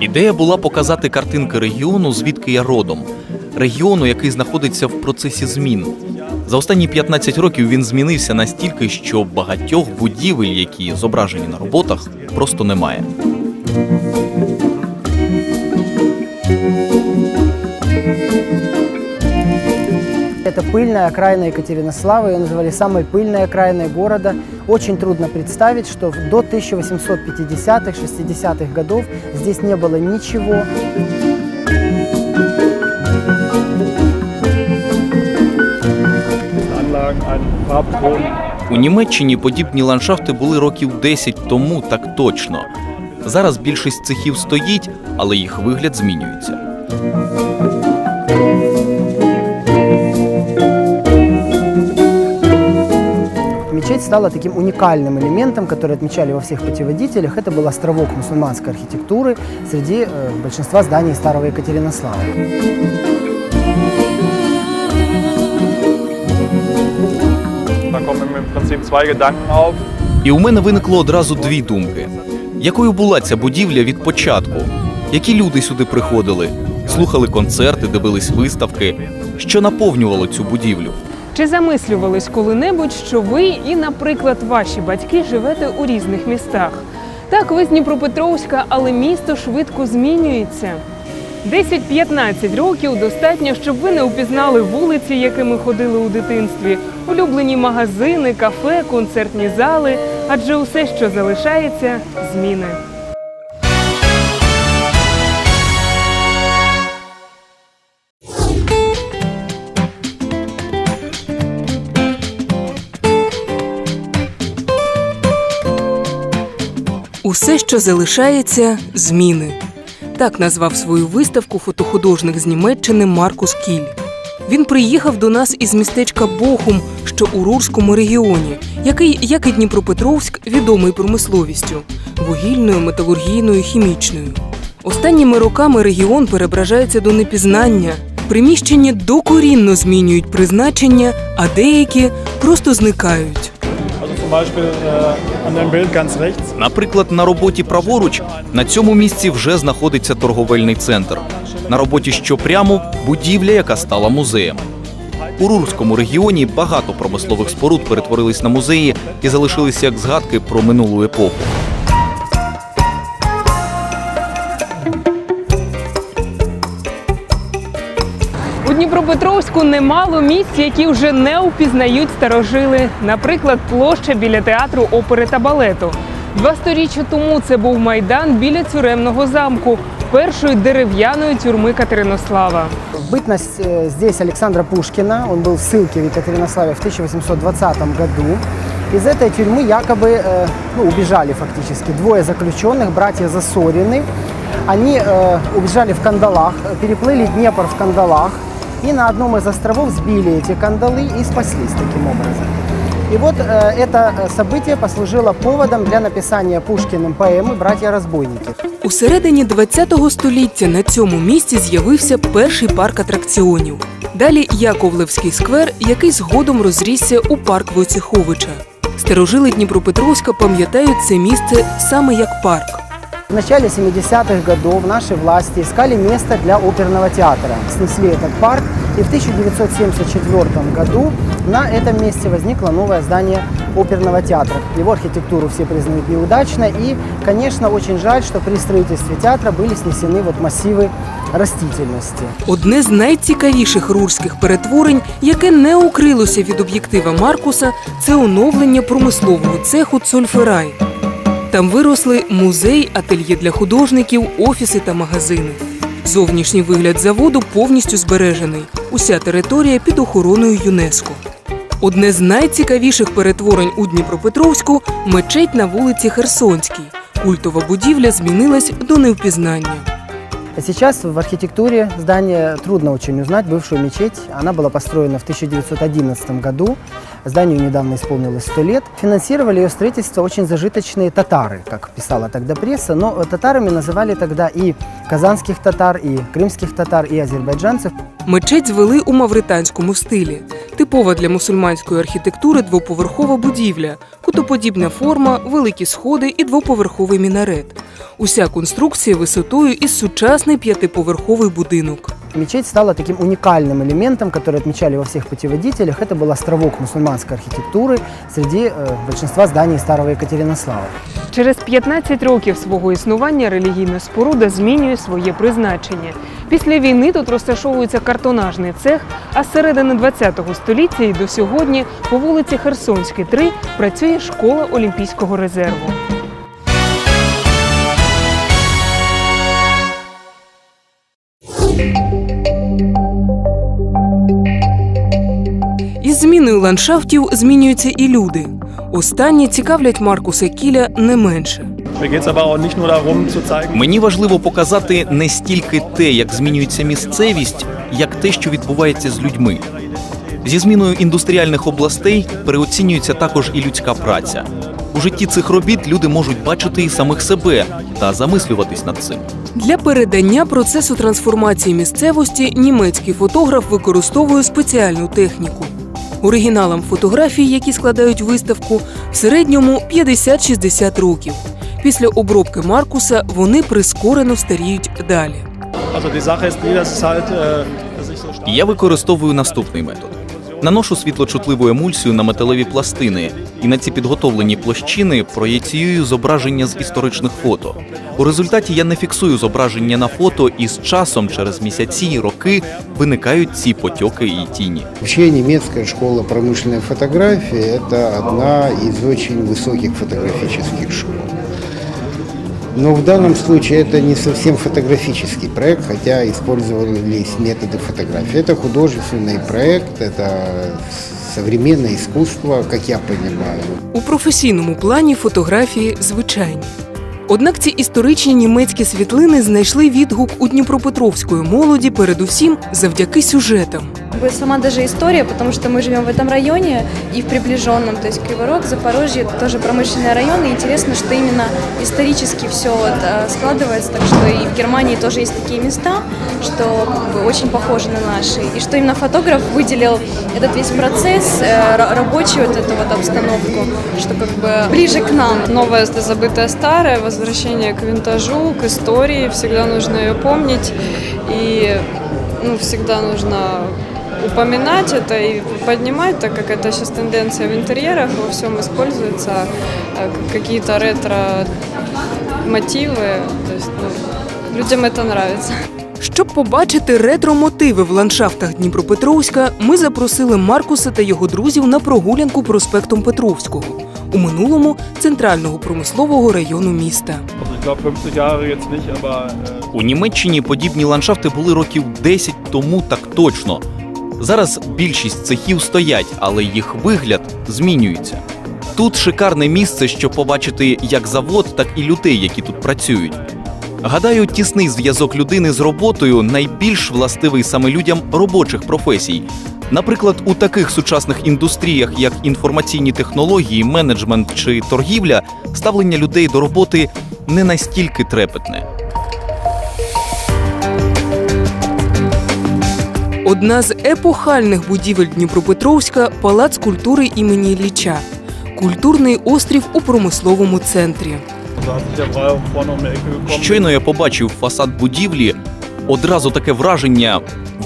Ідея була показати картинки регіону, звідки я родом. Регіону, який знаходиться в процесі змін. За останні 15 років він змінився настільки, що багатьох будівель, які зображені на роботах, просто немає. Это пыльная окраина Екатеринослава, ее называли самой пыльной окраиной города. Очень трудно представить, что в- до 1850-х, 60-х годов здесь не было ничего. Anlagen, ein Farbton. У Німеччині подібні ландшафти були років 10 тому, так точно. Зараз більшість цехів стоїть, але їх вигляд змінюється. Мечеть стала таким уникальным элементом, который отмечали во всех путеводителях. Это был островок мусульманской архитектуры среди э, большинства зданий старого Екатеринослава. Da kommen im Prinzip zwei Gedanken auf. І у мене виникло одразу дві думки: якою була ця будівля від початку? Які люди сюди приходили, слухали концерти, дивились виставки, що наповнювало цю будівлю? Чи замислювались коли-небудь, що ви і, наприклад, ваші батьки живете у різних містах? Так, ви з Дніпропетровська, але місто швидко змінюється. 10-15 років достатньо, щоб ви не упізнали вулиці, якими ходили у дитинстві, улюблені магазини, кафе, концертні зали, адже усе, що залишається, зміни. Усе, що залишається, зміни. Так назвав свою виставку фотохудожник з Німеччини Маркус Кіль. Він приїхав до нас із містечка Бохум, що у Рурському регіоні, який, як і Дніпропетровськ, відомий промисловістю вугільною, металургійною, хімічною. Останніми роками регіон перебражається до непізнання. Приміщення докорінно змінюють призначення, а деякі просто зникають. Наприклад, на роботі праворуч на цьому місці вже знаходиться торговельний центр. На роботі що прямо будівля, яка стала музеєм. У Рурському регіоні багато промислових споруд перетворились на музеї і залишилися як згадки про минулу епоху. Дніпропетровську немало місць, які вже не упізнають старожили. Наприклад, площа біля театру опери та балету. Два сторіччя тому це був майдан біля тюремного замку, першої дерев'яної тюрми Катеринослава. В бытность э, здесь Александра Пушкина, он был в ссылке в Екатеринославе в 1820 году. Из этой тюрьмы якобы э, ну, убежали фактически двое заключенных, братья Засорины. Они э, убежали в кандалах, э, переплыли Днепр в кандалах и на одном из островов сбили эти кандалы и спаслись таким образом. И вот э, это э, событие послужило поводом для написания Пушкиным поэмы «Братья-разбойники». У середині ХХ століття на цьому місці з'явився перший парк атракціонів. Далі Яковлевський сквер, який згодом розрісся у парк Войцеховича. Старожили Дніпропетровська пам'ятають це місце саме як парк. В начале 70-х годов наши власти искали место для оперного театра. Снесли этот парк, и в 1974 году на этом месте возникло новое здание оперного театра. Его архитектуру все признают неудачной, и, конечно, очень жаль, что при строительстве театра были снесены вот массивы растительности. Одне з найцікавіших рурських перетворень, яке не укрилося від об'єктива Маркуса, це оновлення промислового цеху Цольферай. Там виросли музей, ательє для художників, офіси та магазини. Зовнішній вигляд заводу повністю збережений. Уся територія під охороною ЮНЕСКО. Одне з найцікавіших перетворень у Дніпропетровську мечеть на вулиці Херсонській. Культова будівля змінилась до невпізнання. А Сейчас в архитектуре здания трудно очень узнать бывшую мечеть. Она была построена в 1911 году. Зданию недавно исполнилось 100 лет. Финансировали ее строительство очень зажиточные татары, как писала тогда пресса. Но э, татарами называли тогда и казанских татар, и крымских татар, и азербайджанцев. Мечеть звели у мавританському стилі. Типова для мусульманської архітектури двоповерхова будівля, кутоподібна форма, великі сходи і двоповерховий мінарет. Уся конструкція висотою із сучасний п'ятиповерховий будинок. Мечеть стала таким уникальным элементом, который отмечали во всех путеводителях. Это был островок мусульманской архитектуры среди э, большинства зданий старого Екатеринослава. Через 15 років свого існування релігійна споруда змінює своє призначення. Після війни тут розташовується картонажний цех, а з середини 20-го століття і до сьогодні по вулиці Херсонській, 3 працює школа Олімпійського резерву. Ландшафтів змінюються і люди. Останні цікавлять Маркуса Кіля не менше. Мені важливо показати не стільки те, як змінюється місцевість, як те, що відбувається з людьми. Зі зміною індустріальних областей переоцінюється також і людська праця. У житті цих робіт люди можуть бачити і самих себе та замислюватись над цим. Для передання процесу трансформації місцевості німецький фотограф використовує спеціальну техніку. Оригіналам фотографій, які складають виставку, в середньому 50-60 років. Після обробки Маркуса вони прискорено старіють далі. äh, я використовую наступний метод: наношу світлочутливу емульсію на металеві пластини, і на ці підготовлені площини проєціюю зображення з історичних фото. У результаті я не фіксую зображення на фото, і з часом, через місяці і роки, виникають ці потьоки і тіні. Вообще немецкая школа промышленной фотографии – это одна из очень высоких фотографических школ. Но в данном случае это не совсем фотографический проект, хотя использовались методы фотографии. Это художественный проект, это современное искусство, как я понимаю. У професійному плані фотографії звичайні. Однак ці історичні німецькі світлини знайшли відгук у Дніпропетровської молоді, передусім завдяки сюжетам. Бы Сама даже история, потому что мы живем в этом районе и в приближенном, то есть Криворог, Запорожье, это тоже промышленный район, и интересно, что именно исторически все вот э, складывается, так что и в Германии тоже есть такие места, что как бы очень похожи на наши, и что именно фотограф выделил этот весь процесс, э, ра- рабочую вот эту вот обстановку, что как бы ближе к нам. Новое забытое старое, возвращение к винтажу, к истории. Всегда нужно ее помнить. И ну, всегда нужно упоминать это и поднимать, так как это сейчас тенденция в интерьерах, во всем используется э, к- какие-то ретро-мотивы. То есть ну, людям это нравится. Щоб побачити ретро-мотиви в ландшафтах Дніпропетровська, ми запросили Маркуса та його друзів на прогулянку проспектом Петровського, у минулому центрального промислового району міста. Also ich glaube 50 Jahre jetzt nicht, aber äh, У Німеччині подібні ландшафти були років 10 тому так точно. Зараз більшість цехів стоять, але їх вигляд змінюється. Тут шикарне місце, щоб побачити як завод, так і людей, які тут працюють. Гадаю, тісний зв'язок людини з роботою найбільш властивий саме людям робочих професій. Наприклад, у таких сучасних індустріях, як інформаційні технології, менеджмент чи торгівля, ставлення людей до роботи не настільки трепетне. Одна з епохальних будівель Дніпропетровська палац культури імені Ілліча. Культурний острів у промисловому центрі. Щойно я побачив фасад будівлі, одразу таке враження: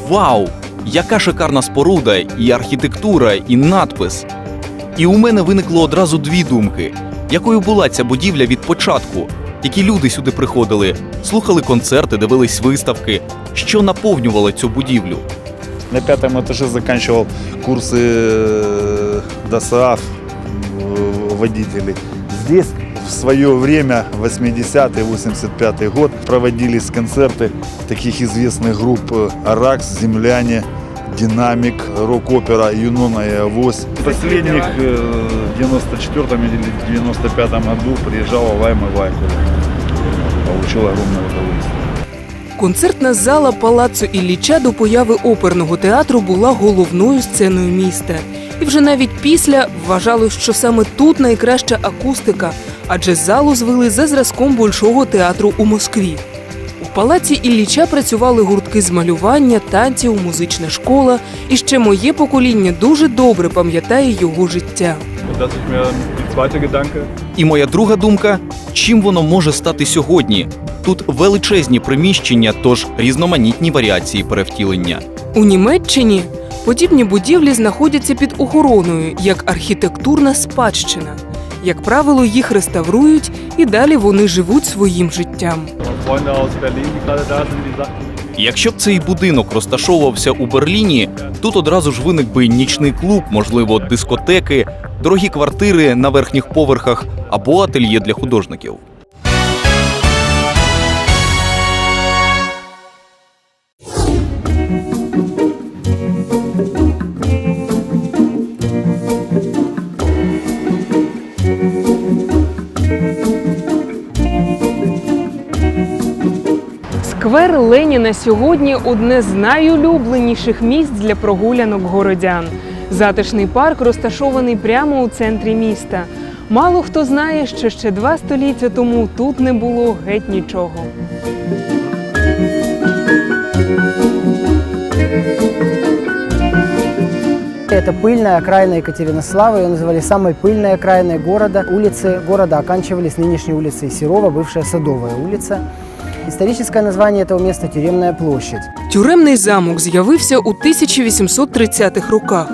Вау! Яка шикарна споруда, і архітектура, і надпис. І у мене виникло одразу дві думки: якою була ця будівля від початку, які люди сюди приходили, слухали концерти, дивились виставки, що наповнювало цю будівлю. На пятом этаже заканчивал курсы э, ДОСААФ э, водителей. Здесь в свое время, 80-й, 85-й год, проводились концерты таких известных групп э, «Аракс», «Земляне», «Динамик», рок-опера «Юнона и Авось». В последних э, в 94-м или 95-м году приезжала Лайма Вайкула. Получила огромное удовольствие. Концертна зала палацу Ілліча до появи оперного театру була головною сценою міста. І вже навіть після вважалось, що саме тут найкраща акустика, адже залу звели за зразком Большого театру у Москві. У палаці Ілліча працювали гуртки з малювання, танців, музична школа. І ще моє покоління дуже добре пам'ятає його життя. І моя друга думка: чим воно може стати сьогодні? Тут величезні приміщення, тож різноманітні варіації перевтілення. У Німеччині подібні будівлі знаходяться під охороною як архітектурна спадщина. Як правило, їх реставрують і далі вони живуть своїм життям. Якщо б цей будинок розташовувався у Берліні, тут одразу ж виник би нічний клуб, можливо, дискотеки, дорогі квартири на верхніх поверхах або ательє для художників. Сквер Леніна сьогодні одне з найулюбленіших місць для прогулянок городян. Затишний парк розташований прямо у центрі міста. Мало хто знає, що ще два століття тому тут не було геть нічого. Это пыльная окраина Екатеринослава, ее называли самой пыльной окраиной города. Улицы города оканчивались нынешней улицей Серова, бывшая Садовая улица. Историческое название этого места – Тюремная площадь. Тюремний замок з'явився у 1830-х роках.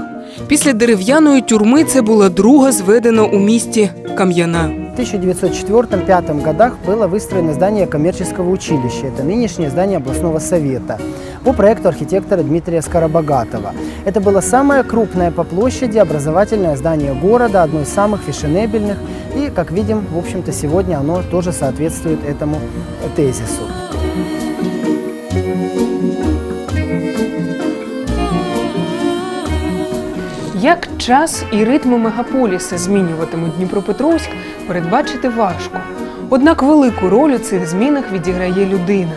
Після дерев'яної тюрми це була друга зведена у місті кам'яна. В 1904-1905 годах было выстроено здание коммерческого училища. Это нынешнее здание областного совета по проекту архитектора Дмитрия Скоробогатова. Это было самое крупное по площади образовательное здание города, одно из самых фешенебельных. И, как видим, в общем-то, сегодня оно тоже соответствует этому тезису. Як час і ритми мегаполіса змінюватимуть Дніпропетровськ, передбачити важко. Однак велику роль у цих змінах відіграє людина.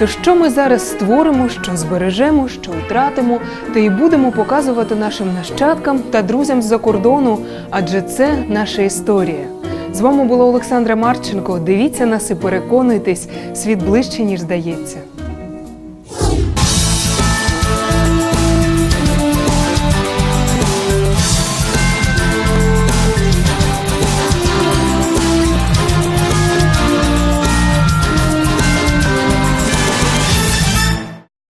То що ми зараз створимо, що збережемо, що втратимо, та й будемо показувати нашим нащадкам та друзям з-за кордону, адже це наша історія. З вами була Олександра Марченко. Дивіться нас і переконуйтесь, світ ближче, ніж здається.